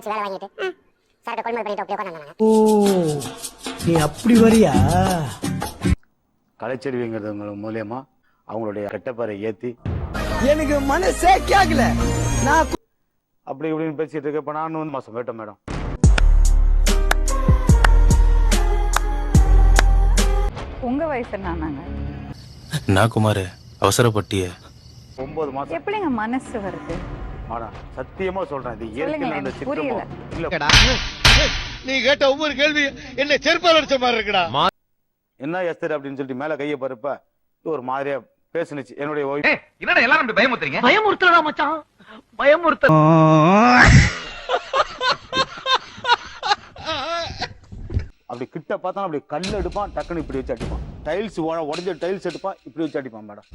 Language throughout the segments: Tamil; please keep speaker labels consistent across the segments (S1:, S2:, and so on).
S1: வச்சு வேலை வாங்கிட்டு சரக்கு கொள்முதல் பண்ணிட்டு அப்படியே உட்காந்து
S2: ஓ நீ அப்படி வரியா?
S3: கலைச்செல்விங்கிறது மூலியமா அவங்களுடைய கெட்டப்பாறை ஏத்தி
S2: எனக்கு மனசே கேக்கல. நான்
S3: அப்படி இப்படின்னு பேசிட்டு இருக்க இப்ப நான் வந்து மாசம் கேட்டேன் மேடம்.
S4: உங்க வயசு என்னன்னாங்க
S5: நான் குமார் அவசரப்பட்டிய.
S3: ஒன்பது மாசம்.
S4: எப்படிங்க மனசு வருது?
S3: சத்தியமா சொல்றேன் இது இயற்கையில் நடந்த. சித்தமோ
S6: நீ கேட்ட ஒவ்வொரு கேள்வி என்ன செருப்பால் அடிச்ச மாதிரி இருக்குடா.
S3: என்ன எஸ்தர் அப்படின்னு சொல்லிட்டு மேல கைய பருப்ப ஒரு மாதிரியா பேசுனுச்சு. என்னுடைய wife.
S7: என்னடா எல்லாரும் இப்படி பயமுத்துறீங்க
S2: பயமுறுத்தலடா மச்சான். பயமுறுத்தல்
S3: அப்படி கிட்ட பார்த்தா அப்படி கல் எடுப்பான் டக்குன்னு இப்படி வச்சு அடிப்பான். டைல்ஸ் உடஞ்ச டைல்ஸ் எடுப்பான் இப்படி வச்சு அடிப்பான் மேடம்.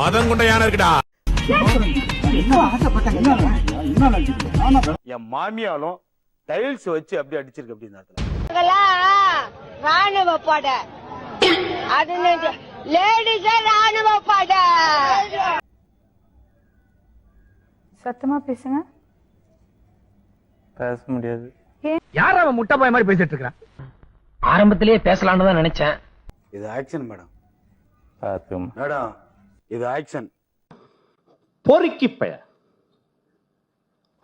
S5: மதம் கொண்ட யானை இருக்குடா.
S3: என் மாமியாலும் டைல்ஸ் வச்சு அப்படி அடிச்சிருக்கு
S8: ராணுவ பட. அது லேடிஸ் ராணுவ பட.
S4: சத்தமா பேசுங்க.
S9: பேச முடியாது.
S7: யார் அவன் முட்டை பாய் மாதிரி பேசிட்டு இருக்கான்
S9: ஆரம்பத்திலேயே பேசலாம்னு தான் நினைச்சேன்.
S3: இது ஆக்ஷன் மேடம். மேடம் இது ஆக்ஷன்
S7: பொறுக்கி பய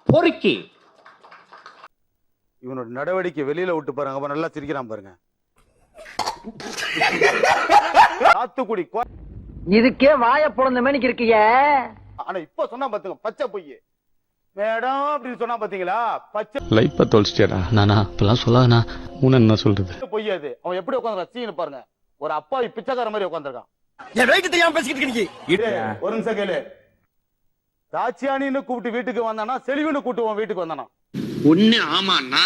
S7: பொறுக்கி.
S3: இவனோட நடவடிக்கை வெளியில விட்டு பாருங்க. அப்ப நல்லா சிரிக்கிறான் பாருங்க. சாத்துக்குடி கோ-
S9: இதுக்கே வாய பொழந்த மேனிக்கு இருக்கீங்க
S3: ஆனா இப்ப சொன்னா பாத்துங்க பச்சை பொய் மேடம் அப்படின்னு சொன்னா பாத்தீங்களா? பச்சை
S5: லைஃப்பை தொலைச்சிட்டியாடா? நானா? இப்பெல்லாம் சொல்லாதண்ணா. உன்ன என்ன சொல்றது?
S3: பொய் அது. அவன் எப்படி உட்காந்து சீனு பாருங்க. ஒரு அப்பாவி பிச்சைக்கார மாதிரி உட்காந்துருக்கான்.
S2: என் தெரியாம பேசிக்கிட்டு இருக்கீங்க?
S3: ஒரு நிமிஷம் கேளு. தாச்சியானின்னு கூப்பிட்டு வீட்டுக்கு வந்தானா செலிவின்னு கூப்பிட்டு வீட்டுக்கு வந்தானா?
S6: ஒண்ணு ஆமாண்ணா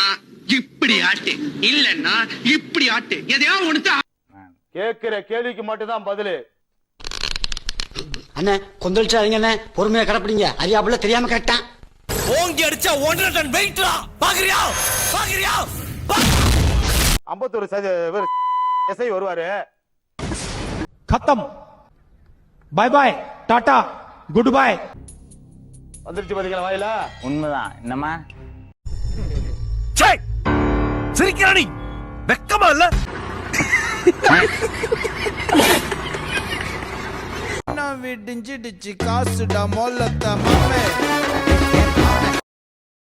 S6: இப்படி ஆட்டு. இல்லன்னா இப்படி ஆட்டு. எதையா ஒண்ணு
S3: கேக்குற கேள்விக்கு மட்டும்தான் பதிலு.
S2: அண்ணே கொந்தளிச்சாதீங்க பொறுமையா கிடப்பிடிங்க. அறியாப்புல தெரியாம கேட்டான்.
S6: ஓங்கி அடிச்சா ஒன்றரை டன் வெயிட்ரா பாக்குறியா? பாக்குறியா?
S3: ஐம்பத்தொரு எஸ்ஐ வருவாரு.
S2: கத்தம். பாய் பாய் டாடா குட் பாய்
S3: வந்துருச்சு பாத்தீங்களா வாயில?
S9: உண்மைதான். என்னம்மா?
S6: சிரிக்கிறானி வெக்கமா இல்ல?
S2: விடிஞ்சிடுச்சு காசுடா மொல்லத்த மாமே